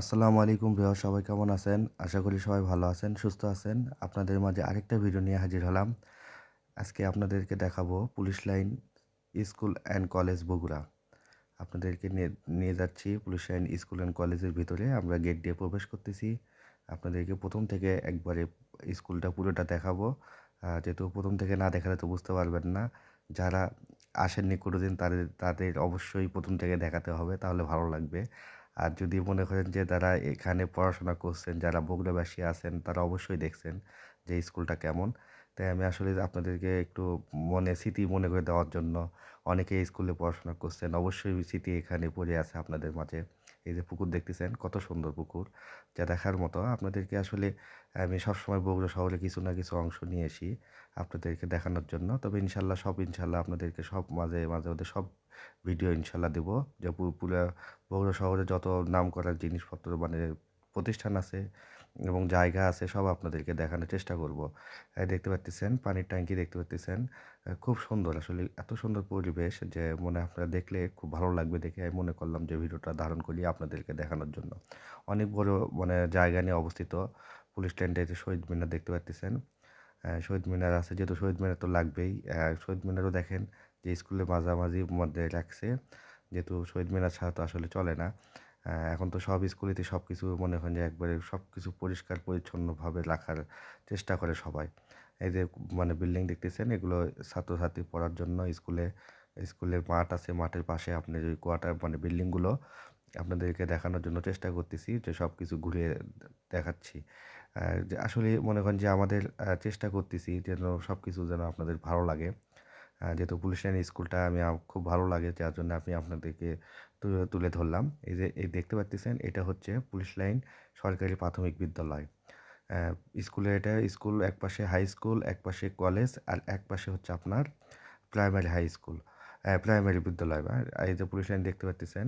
আসসালামু আলাইকুম ভিউ সবাই কেমন আছেন? আশা করি সবাই ভালো আছেন, সুস্থ আছেন। আপনাদের মাঝে আরেকটা ভিডিও নিয়ে হাজির হলাম। আজকে আপনাদেরকে দেখাবো police line school and college Bogura. আপনাদেরকে নিয়ে যাচ্ছি পুলিশ লাইন স্কুল অ্যান্ড কলেজের ভিতরে। আমরা গেট দিয়ে প্রবেশ করতেছি। আপনাদেরকে প্রথম থেকে একবারে স্কুলটা পুরোটা দেখাবো। যেহেতু প্রথম থেকে না দেখালে তো বুঝতে পারবেন না। যারা আসেননি কোনোদিন তাদের তাদের অবশ্যই প্রথম থেকে দেখাতে হবে, তাহলে ভালো লাগবে। আর যদি মনে করেন যে তারা এখানে পড়াশোনা করছেন, যারা বগুড়াবাসী আছেন, তারা অবশ্যই দেখছেন যে স্কুলটা কেমন। তাই আমি আসলে আপনাদেরকে একটু মনে, স্মৃতি মনে করে দেওয়ার জন্য অনেকে স্কুলে পড়াশোনা করছেন। অবশ্যই স্মৃতি এখানে পড়ে আছে আপনাদের মাঝে। এই যে পুকুর দেখতেছেন, কত সুন্দর পুকুর। যা দেখার মতো আপনাদেরকে আসলে আমি সবসময় বগুড়া শহরে কিছু না কিছু অংশ নিয়ে আসি আপনাদেরকে দেখানোর জন্য। তবে ইনশাল্লাহ, সব ইনশাল্লাহ আপনাদেরকে সব মাঝে মাঝে মধ্যে সব ভিডিও ইনশাল্লাহ দেবো। যে পুরো বগুড়া শহরে যত নাম করার জিনিসপত্র মানে প্রতিষ্ঠান আছে এবং জায়গা আছে সব আপনাদেরকে দেখানোর চেষ্টা করব। দেখতে পাচ্ছেন পানির ট্যাঙ্কি দেখতে পাচ্ছেন খুব সুন্দর আসলে, এত সুন্দর পরিবেশ যে মনে আপনারা দেখলে খুব ভালো লাগবে দেখে আমি মনে করলাম যে ভিডিওটা ধারণ করি আপনাদেরকে দেখানোর জন্য। অনেক বড় মানে জায়গা নিয়ে অবস্থিত, পুলিশ স্ট্যান্ডে শহীদ মিনার দেখতে পাচ্ছেন শহীদ মিনার আছে, যেহেতু শহীদ মিনার তো লাগবেই। শহীদ মিনারও দেখেন যে স্কুলে মাঝামাঝি মধ্যে রাখছে, যেহেতু শহীদ মিনার ছাড়া তো আসলে চলে না। এখন তো সব স্কুলেতে সব কিছু মনে হয় যে একবারে সব কিছু পরিষ্কার, পরিচ্ছন্নভাবে রাখার চেষ্টা করে সবাই। এই যে মানে বিল্ডিং দেখতেছেন, এগুলো ছাত্রছাত্রী পড়ার জন্য স্কুলে, স্কুলের মাঠ আছে, মাঠের পাশে আপনি ওই কোয়ার্টার মানে বিল্ডিংগুলো আপনাদেরকে দেখানোর জন্য চেষ্টা করতেছি যে সব কিছু ঘুরে দেখাচ্ছি আসলে মনে করেন যে আমাদের চেষ্টা করতেছি যেন সব কিছু যেন আপনাদের ভালো লাগে। যেহেতু পুলিশ লাইন স্কুলটা আমি খুব ভালো লাগে, যার জন্য আমি আপনাদেরকে তুলে ধরলাম। এই যে, এই দেখতে পাচ্ছেন, এটা হচ্ছে পুলিশ লাইন সরকারি প্রাথমিক বিদ্যালয়। স্কুলে এটা স্কুল এক পাশে হাই স্কুল, এক পাশে কলেজ, আর এক পাশে হচ্ছে আপনার প্রাইমারি হাই স্কুল প্রাইমারি বিদ্যালয় বা, এই যে পুলিশ লাইন দেখতে পাচ্ছেন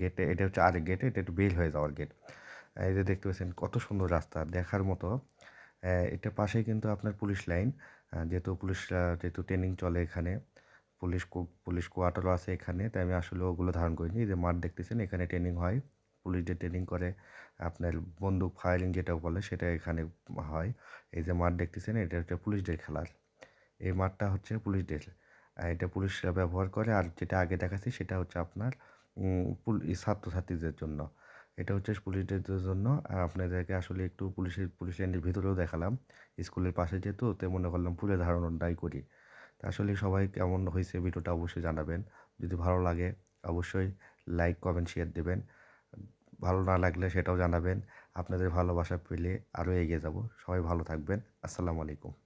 গেটে এটা হচ্ছে আরেক গেটে এটা একটু বেল হয়ে যাওয়ার গেট এই যে দেখতে পাচ্ছেন, কত সুন্দর রাস্তা, দেখার মতো। এটা পাশেই কিন্তু আপনার পুলিশ লাইন। যেহেতু পুলিশরা যেহেতু ট্রেনিং চলে এখানে, পুলিশ পুলিশ কোয়ার্টারও আছে এখানে, তাই আমি আসলে ওগুলো ধারণ করিনি। যে মাঠ দেখতেছেন, এখানে ট্রেনিং হয়। পুলিশ যে ট্রেনিং করে, আপনার বন্দুক ফায়ারিং যেটা বলে, সেটা এখানে হয়। এই যে মাঠ দেখতেছেন, এটা হচ্ছে পুলিশদের খেলার। এই মাঠটা হচ্ছে পুলিশদের। এটা পুলিশরা ব্যবহার করে, আর যেটা আগে দেখাচ্ছি সেটা হচ্ছে আপনার ছাত্রছাত্রীদের জন্য। এটা হচ্ছে পুলিশদের জন্য। আর আপনাদেরকে আসলে একটু পুলিশের, পুলিশ লাইনের ভিতরেও দেখালাম। স্কুলের পাশে যেহেতু তো মনে করলাম পুলে ধারণাটাই করি। তা আসলে সবাই কেমন হয়েছে ভিডিওটা অবশ্যই জানাবেন। যদি ভালো লাগে, অবশ্যই লাইক, কমেন্ট, শেয়ার দেবেন। ভালো না লাগলে সেটাও জানাবেন। আপনাদের ভালোবাসা পেলে আরও এগিয়ে যাব। সবাই ভালো থাকবেন। আসসালামু আলাইকুম।